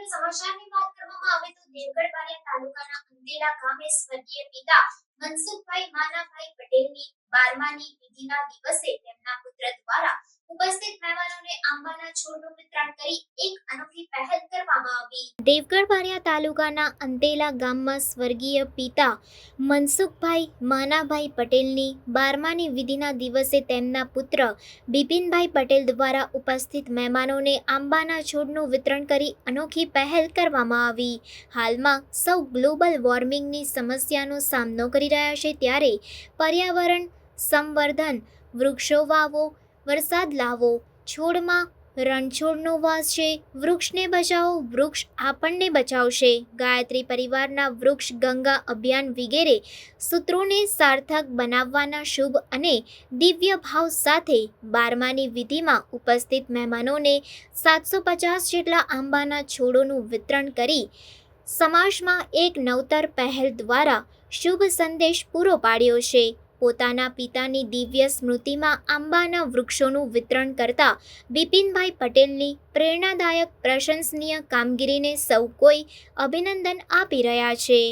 મિત્રો, સમાચારની વાત કરવામાં આવે તો દેવગઢ બારિયા તાલુકાના અંદેલા ગામે સ્વર્ગીય પિતા મનસુખભાઈ માનાભાઈ પટેલની બારમાની વિધિના દિવસે તેમના પુત્ર દ્વારા ઉપસ્થિત મહેમાનોને આંબાના છોડનું વિતરણ કરી એક અનોખી પહેલ કરવામાં આવી. દેવગઢ બારિયા તાલુકાના અંતેલા ગામમાં સ્વર્ગીય પિતા મનસુખભાઈ માનાભાઈ પટેલની બારમાની વિધિના દિવસે તેમના પુત્ર બિપિનભાઈ પટેલ દ્વારા ઉપસ્થિત મહેમાનોને આંબાના છોડનું વિતરણ કરી અનોખી પહેલ કરવામાં આવી. હાલમાં સૌ ગ્લોબલ વોર્મિંગની સમસ્યાનો સામનો કરી રહ્યા છે ત્યારે પર્યાવરણ સંવર્ધન, વૃક્ષો વાવો, વરસાદ લાવો, છોડમાં રણછોડનો વાસ છે, વૃક્ષને બચાવો, વૃક્ષ આપણને બચાવશે. ગાયત્રી પરિવારના વૃક્ષ ગંગા અભિયાન વગેરે સૂત્રોને સાર્થક બનાવવાના શુભ અને દિવ્ય ભાવ સાથે બારમાની વિધિમાં ઉપસ્થિત મહેમાનોને સાતસો પચાસ જેટલા આંબાના છોડોનું વિતરણ કરી સમાજમાં એક નવતર પહેલ દ્વારા શુભ સંદેશ પૂરો પાડ્યો છે. પોતાના પિતાની દિવ્ય સ્મૃતિમાં આંબાના વૃક્ષોનું વિતરણ કરતા બિપિનભાઈ પટેલની પ્રેરણાદાયક પ્રશંસનીય કામગીરીને સૌ કોઈ અભિનંદન આપી રહ્યા છે.